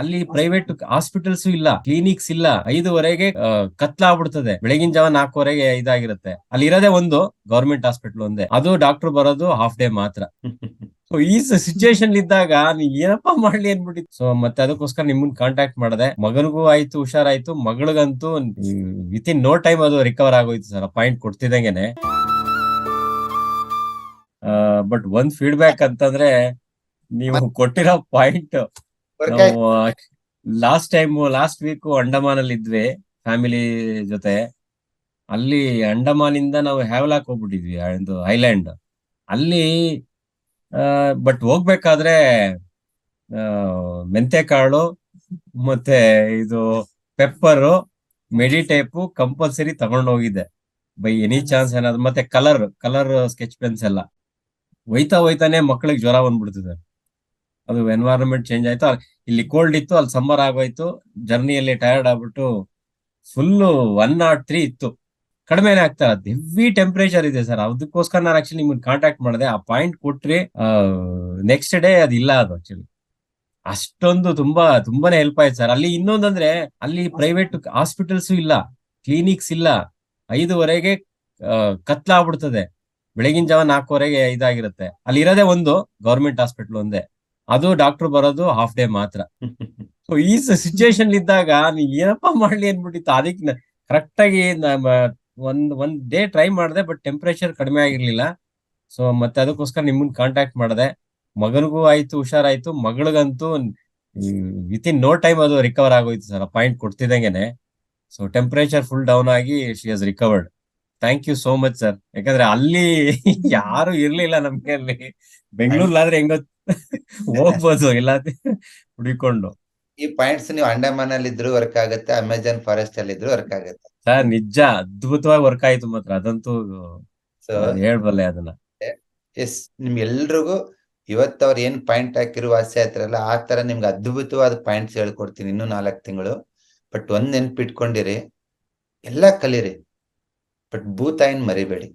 ಅಲ್ಲಿ private hospitals ಇಲ್ಲ clinics ಇಲ್ಲ. ಐದುವರೆಗೆ ಕತ್ಲಾಗ್ಬಿಡ್ತದೆ. ಬೆಳಗಿನ ಜಾವ ನಾಲ್ಕುವರೆಗೆ ಇದಾಗಿರುತ್ತೆ. ಅಲ್ಲಿ ಇರೋದೇ ಒಂದು ಗವರ್ಮೆಂಟ್ ಹಾಸ್ಪಿಟಲ್ ಒಂದೇ. ಅದು ಡಾಕ್ಟರ್ ಬರೋದು ಹಾಫ್ ಡೇ ಮಾತ್ರ. ಸೊ ಈ ಸಿಚುಯೇಷನ್ ಇದ್ದಾಗ ನೀವ್ ಏನಪ್ಪಾ ಮಾಡ್ಲಿ ಅನ್ಬಿಟ್ಟಿತ್ತು ಸೊ ಮತ್ತೆ ಅದಕ್ಕೋಸ್ಕರ ನಿಮ್ಮನ್ ಕಾಂಟ್ಯಾಕ್ಟ್ ಮಾಡಿದೆ. ಮಗನಿಗೂ ಆಯ್ತು ಹುಷಾರಾಯ್ತು. ಮಗಳಿಗಂತೂ ವಿತ್ ಇನ್ ನೋ ಟೈಮ್ ಅದು ರಿಕವರ್ ಆಗೋಯ್ತು ಸರ್. ಪಾಯಿಂಟ್ ಕೊಡ್ತಿದಂಗೆನೆ ಬಟ್ ಒಂದ್ ಫೀಡ್ಬ್ಯಾಕ್ ಅಂತಂದ್ರೆ ನೀವು ಕೊಟ್ಟಿರೋ ಪಾಯಿಂಟ್ ನಾವು last time last week Andaman ಅಲ್ಲಿ ಇದ್ವಿ ಫ್ಯಾಮಿಲಿ ಜೊತೆ. ಅಲ್ಲಿ ಅಂಡಮಾನ್ ಇಂದ ನಾವು ಹ್ಯಾವ್ಲಾಕ್ ಹೋಗ್ಬಿಟ್ಟಿದ್ವಿ ಒಂದು ಐಲ್ಯಾಂಡ್ ಅಲ್ಲಿ ಬಟ್ ಹೋಗ್ಬೇಕಾದ್ರೆ ಮೆಂತೆ ಕಾಳು ಮತ್ತೆ ಇದು ಪೆಪ್ಪರು ಮೆಡಿಟೇಪು ಕಂಪಲ್ಸರಿ ತಗೊಂಡ್ ಹೋಗಿದ್ದೆ ಬೈ ಎನಿ ಚಾನ್ಸ್ ಏನಾದ್ರು ಮತ್ತೆ ಕಲರ್ ಕಲರ್ ಸ್ಕೆಚ್ ಪೆನ್ಸ್ ಎಲ್ಲ. ಒಯ್ತಾ ಒಯ್ತಾನೆ ಮಕ್ಕಳಿಗೆ ಜ್ವರ ಬಂದ್ಬಿಡ್ತಿದೆ. ಅದು ಎನ್ವೈರನ್ಮೆಂಟ್ ಚೇಂಜ್ ಆಯ್ತು. ಇಲ್ಲಿ ಕೋಲ್ಡ್ ಇತ್ತು, ಅಲ್ಲಿ ಸಮ್ಮರ್ ಆಗೋಯ್ತು. ಜರ್ನಿಯಲ್ಲಿ ಟಯರ್ಡ್ ಆಗ್ಬಿಟ್ಟು ಫುಲ್ ಒನ್ ನಾಟ್ ತ್ರೀ ಇತ್ತು. ಕಡಿಮೆನೆ ಆಗ್ತಾ ಇರತ್ತೆ ಹೆವಿ ಟೆಂಪರೇಚರ್ ಇದೆ ಸರ್ ಅದಕ್ಕೋಸ್ಕರ ನಾನು ಆಕ್ಚುಲಿ ನಿಮ್ಗೆ ಕಾಂಟ್ಯಾಕ್ಟ್ ಮಾಡಿದೆ. ಆ ಪಾಯಿಂಟ್ ಕೊಟ್ರಿ ನೆಕ್ಸ್ಟ್ ಡೇ ಅದಿಲ್ಲ ಅದು ಆಕ್ಚುಲಿ ಅಷ್ಟೊಂದು ತುಂಬಾ, ತುಂಬಾನೇ ಹೆಲ್ಪ್ ಆಯ್ತು ಸರ್ ಅಲ್ಲಿ ಇನ್ನೊಂದಂದ್ರೆ, ಅಲ್ಲಿ ಪ್ರೈವೇಟ್ ಹಾಸ್ಪಿಟಲ್ಸ್ ಇಲ್ಲ. ಕ್ಲಿನಿಕ್ಸ್ ಇಲ್ಲ. ಐದುವರೆಗೆ ಕತ್ಲಾಗ್ಬಿಡ್ತದೆ. ಬೆಳಗಿನ ಜಾವ ನಾಲ್ಕುವರೆಗೆ ಇದಾಗಿರುತ್ತೆ. ಅಲ್ಲಿ ಇರೋದೇ ಒಂದು ಗವರ್ಮೆಂಟ್ ಹಾಸ್ಪಿಟಲ್ ಒಂದೇ. ಅದು ಡಾಕ್ಟರ್ ಬರೋದು ಹಾಫ್ ಡೇ ಮಾತ್ರ. ಸೊ ಈ ಸಿಚುಯೇಷನ್ ಇದ್ದಾಗ ನೀ ಏನಪ್ಪ ಮಾಡ್ಲಿ ಅನ್ಬಿಟ್ಟಿತ್ತು ಅದಕ್ಕೆ ಕರೆಕ್ಟ್ ಆಗಿ ಒಂದ್ ಒಂದ್ ಡೇ ಟ್ರೈ ಮಾಡಿದೆ ಬಟ್ ಟೆಂಪರೇಚರ್ ಕಡಿಮೆ ಆಗಿರ್ಲಿಲ್ಲ. ಸೊ ಮತ್ತೆ ಅದಕ್ಕೋಸ್ಕರ ನಿಮ್ಮನ್ನ ಕಾಂಟ್ಯಾಕ್ಟ್ ಮಾಡಿದೆ. ಮಗನಿಗೂ ಆಯ್ತು, ಹುಷಾರಾಯ್ತು. ಮಗಳಿಗಂತೂ ವಿತ್ ಇನ್ ನೋ ಟೈಮ್ ಅದು ರಿಕವರ್ ಆಗೋಯ್ತು ಸರ್. ಪಾಯಿಂಟ್ ಕೊಡ್ತಿದ್ದಂಗೆನೆ. ಸೊ ಟೆಂಪರೇಚರ್ ಫುಲ್ ಡೌನ್ ಆಗಿ she has recovered thank you so much sir ಯಾಕಂದ್ರೆ ಅಲ್ಲಿ ಯಾರು ಇರ್ಲಿಲ್ಲ ನಮ್ಗೆ ಅಲ್ಲಿ. ಬೆಂಗಳೂರ್ಲಾದ್ರೆ ಹೆಂಗೋ ಹೋಗ್ಬೋದು ಇಲ್ಲ ಹುಡಿಕೊಂಡು ಈ ಪಾಯಿಂಟ್ಸ್ ನೀವು ಅಂಡಮಾನ್ ಅಲ್ಲಿ ಇದ್ರೂ ವರ್ಕ್ ಆಗುತ್ತೆ ಅಮೆಜಾನ್ ಫಾರೆಸ್ಟ್ ಅಲ್ಲಿ ಇದ್ರು ವರ್ಕ್ ಆಗುತ್ತೆ. ಸರ್ ನಿಜ ಅದ್ಭುತವಾಗಿ ವರ್ಕ್ ಆಯ್ತು ಮಾತ್ರ ಅದಂತೂ ಹೇಳ್ಬಲ್ಲೆ ಅದನ್ನ. ಎಸ್ ನಿಮ್ ಎಲ್ರಿಗೂ ಇವತ್ತು ಅವ್ರು ಏನ್ ಪಾಯಿಂಟ್ ಹಾಕಿರೋ ಆಸೆ ಆಯ್ತಾರಲ್ಲ ಆ ತರ ನಿಮ್ಗೆ ಅದ್ಭುತವಾದ ಪಾಯಿಂಟ್ಸ್ ಹೇಳ್ಕೊಡ್ತೀನಿ ಇನ್ನೂ ನಾಲ್ಕು ತಿಂಗಳು. ಬಟ್ ಒಂದ್ ನೆನ್ಪಿಟ್ಕೊಂಡಿರಿ ಎಲ್ಲಾ ಕಲೀರಿ. ಬಟ್ ಭೂತಾಯಿನ್ ಮರಿಬೇಡಿ.